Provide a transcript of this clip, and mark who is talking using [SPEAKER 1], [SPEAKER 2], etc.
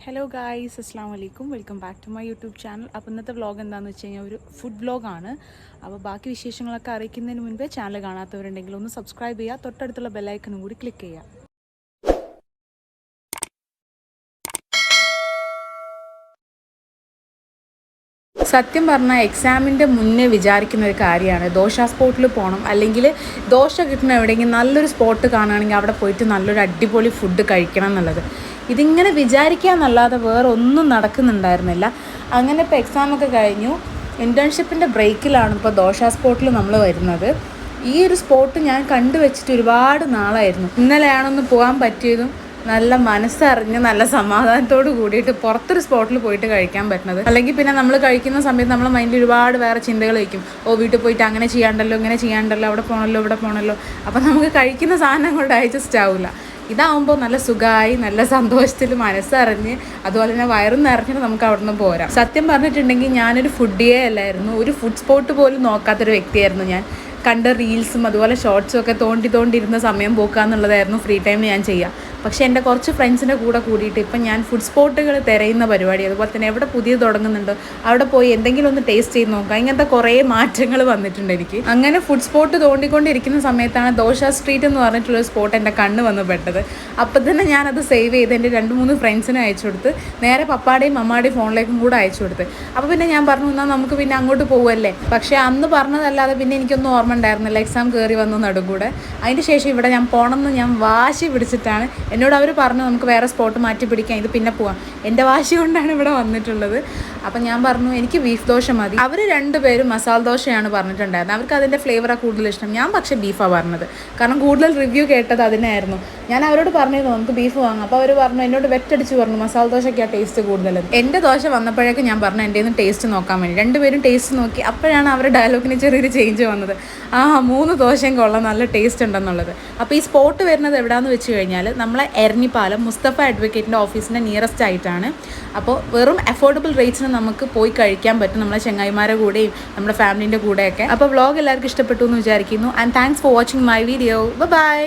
[SPEAKER 1] Hello guys അസ്സാം വലൈക്കും welcome back to my YouTube channel അപ്പോൾ ഇന്നത്തെ വ്ളോഗ് എന്താണെന്ന് വെച്ച് കഴിഞ്ഞാൽ ഒരു ഫുഡ് വ്ളോഗാണ് അപ്പോൾ ബാക്കി വിശേഷങ്ങളൊക്കെ അറിയിക്കുന്നതിന് മുൻപേ ചാനൽ കാണാത്തവരുണ്ടെങ്കിൽ ഒന്ന് സബ്സ്ക്രൈബ് ചെയ്യുക തൊട്ടടുത്തുള്ള ബെല്ലൈക്കണും കൂടി ക്ലിക്ക് ചെയ്യുക സത്യം പറഞ്ഞാൽ എക്സാമിന്റെ മുന്നേ വിചാരിക്കുന്ന ഒരു കാര്യമാണ്. ദോശ സ്പോട്ടിൽ പോകണം അല്ലെങ്കിൽ ദോശ കിട്ടുന്ന എവിടെയെങ്കിലും നല്ലൊരു സ്പോട്ട് കാണുകയാണെങ്കിൽ അവിടെ പോയിട്ട് നല്ലൊരു അടിപൊളി ഫുഡ് കഴിക്കണം എന്നുള്ളത്. ഇതിങ്ങനെ വിചാരിക്കുക എന്നല്ലാതെ വേറെ ഒന്നും നടക്കുന്നുണ്ടായിരുന്നില്ല. അങ്ങനെ ഇപ്പോൾ എക്സാമൊക്കെ കഴിഞ്ഞു. ഇന്റേൺഷിപ്പിന്റെ ബ്രേക്കിലാണ് ഇപ്പോൾ ദോശ സ്പോട്ടിൽ നമ്മൾ വരുന്നത്. ഈ ഒരു സ്പോട്ട് ഞാൻ കണ്ടുവച്ചിട്ട് ഒരുപാട് നാളായിരുന്നു. ഇന്നലെയാണൊന്ന് പോകാൻ പറ്റിയതും നല്ല മനസ്സറിഞ്ഞ് നല്ല സമാധാനത്തോട് കൂടിയിട്ട് പുറത്തൊരു സ്പോട്ടിൽ പോയിട്ട് കഴിക്കാൻ പറ്റുന്നത്. അല്ലെങ്കിൽ പിന്നെ നമ്മൾ കഴിക്കുന്ന സമയത്ത് നമ്മൾ മൈൻഡിൽ ഒരുപാട് വേറെ ചിന്തകൾ വയ്ക്കും. ഓ വീട്ടിൽ പോയിട്ട് അങ്ങനെ ചെയ്യാണ്ടല്ലോ ഇങ്ങനെ ചെയ്യാണ്ടല്ലോ അവിടെ പോകണമല്ലോ ഇവിടെ പോകണമല്ലോ അപ്പം നമുക്ക് കഴിക്കുന്ന സാധനം കൊണ്ട് ഡൈജസ്റ്റ് ആവില്ല ഇതാവുമ്പോൾ നല്ല സുഖമായി നല്ല സന്തോഷത്തിൽ മനസ്സറിഞ്ഞ് അതുപോലെ തന്നെ വയറും നിറഞ്ഞിട്ട് നമുക്ക് അവിടെ നിന്ന് പോരാം. സത്യം പറഞ്ഞിട്ടുണ്ടെങ്കിൽ ഞാനൊരു ഫുഡിയേ അല്ലായിരുന്നു. ഒരു ഫുഡ് സ്പോട്ട് പോലും നോക്കാത്തൊരു വ്യക്തിയായിരുന്നു ഞാൻ. കണ്ട റീൽസും അതുപോലെ ഷോർട്സും ഒക്കെ തോണ്ടി തോണ്ടിയിരുന്ന സമയം പോക്കുക എന്നുള്ളതായിരുന്നു ഫ്രീ ടൈം ഞാൻ ചെയ്യുക പക്ഷേ എന്റെ കുറച്ച് ഫ്രണ്ട്സിന്റെ കൂടെ കൂടിയിട്ട് ഇപ്പം ഞാൻ ഫുഡ് സ്പോട്ടുകൾ തിരയുന്ന പരിപാടി അതുപോലെ തന്നെ എവിടെ പുതിയത് തുടങ്ങുന്നുണ്ടോ അവിടെ പോയി എന്തെങ്കിലും ഒന്ന് ടേസ്റ്റ് ചെയ്ത് നോക്കാം. ഇങ്ങനത്തെ കുറേ മാറ്റങ്ങൾ വന്നിട്ടുണ്ട് എനിക്ക്. അങ്ങനെ ഫുഡ് സ്പോട്ട് തോണ്ടിക്കൊണ്ടിരിക്കുന്ന സമയത്താണ് ദോശ സ്ട്രീറ്റ് എന്ന് പറഞ്ഞിട്ടുള്ള സ്പോട്ട് എന്റെ കണ്ണ് വന്ന് പെട്ടത്. അപ്പം തന്നെ ഞാനത് സേവ് ചെയ്ത് എന്റെ രണ്ട് മൂന്ന് ഫ്രണ്ട്സിന് അയച്ചു കൊടുത്ത് നേരെ പപ്പാടെയും മമ്മാടെയും ഫോണിലേക്കും കൂടെ അയച്ചു കൊടുത്ത്. അപ്പോൾ പിന്നെ ഞാൻ പറഞ്ഞു എന്നാൽ നമുക്ക് പിന്നെ അങ്ങോട്ട് പോകുമല്ലേ പക്ഷേ അന്ന് പറഞ്ഞതല്ലാതെ പിന്നെ എനിക്കൊന്നും ഓർമ്മ ഉണ്ടായിരുന്നില്ല. എക്സാം കയറി വന്നു നടുകൂടെ അതിന് ശേഷം ഇവിടെ ഞാൻ പോകണമെന്ന് ഞാൻ വാശി പിടിച്ചിട്ടാണ് എന്നോട് അവർ പറഞ്ഞു നമുക്ക് വേറെ സ്പോട്ട് മാറ്റി പിടിക്കാം. ഇത് പിന്നെ പോവാം. എന്റെ വാശി കൊണ്ടാണ് ഇവിടെ വന്നിട്ടുള്ളത്. അപ്പം ഞാൻ പറഞ്ഞു എനിക്ക് ബീഫ് ദോശ മതി. അവർ രണ്ടുപേരും മസാല ദോശയാണ് പറഞ്ഞിട്ടുണ്ടായിരുന്നത്. അവർക്ക് അതിന്റെ ഫ്ലേവറാണ് കൂടുതൽ ഇഷ്ടം. ഞാൻ പക്ഷേ ബീഫാണ് പറഞ്ഞത്. കാരണം കൂടുതൽ റിവ്യൂ കേട്ടത് അതിനായിരുന്നു. ഞാൻ അവരോട് പറഞ്ഞിരുന്നു നമുക്ക് ബീഫ് വാങ്ങാം. അപ്പോൾ അവർ പറഞ്ഞു എന്നോട് വെറ്റടിച്ച് പറഞ്ഞു മസാല ദോശയ്ക്കാണ് ടേസ്റ്റ് കൂടുതൽ. എന്റെ ദോശ വന്നപ്പോഴേക്കും ഞാൻ പറഞ്ഞു എന്റെ നിന്ന് ടേസ്റ്റ് നോക്കാൻ വേണ്ടി. രണ്ടുപേരും ടേസ്റ്റ് നോക്കി അപ്പോഴാണ് അവരുടെ ഡയലോഗിന് ചെറിയൊരു ചേഞ്ച് വന്നത്. ആ മൂന്ന് ദോശയും കൊള്ളാം നല്ല ടേസ്റ്റ് ഉണ്ടെന്നുള്ളത്. അപ്പോൾ ഈ സ്പോട്ട് വരുന്നത് എവിടെയാണെന്ന് വെച്ച് കഴിഞ്ഞാൽ നമ്മളെ എരഞ്ഞിപ്പാലം മുസ്തഫ അഡ്വക്കേറ്റിന്റെ ഓഫീസിന്റെ നിയറസ്റ്റ് ആയിട്ടാണ്. അപ്പോൾ വെറും അഫോർഡബിൾ റേറ്റ്സിന് നമുക്ക് പോയി കഴിക്കാൻ പറ്റും നമ്മളെ ചെങ്ങായിമാരുടെ കൂടെയും നമ്മുടെ ഫാമിലിന്റെ കൂടെയൊക്കെ. അപ്പോൾ വ്ളോഗ് എല്ലാവർക്കും ഇഷ്ടപ്പെട്ടു എന്ന് വിചാരിക്കുന്നു. And thanks for watching my video bye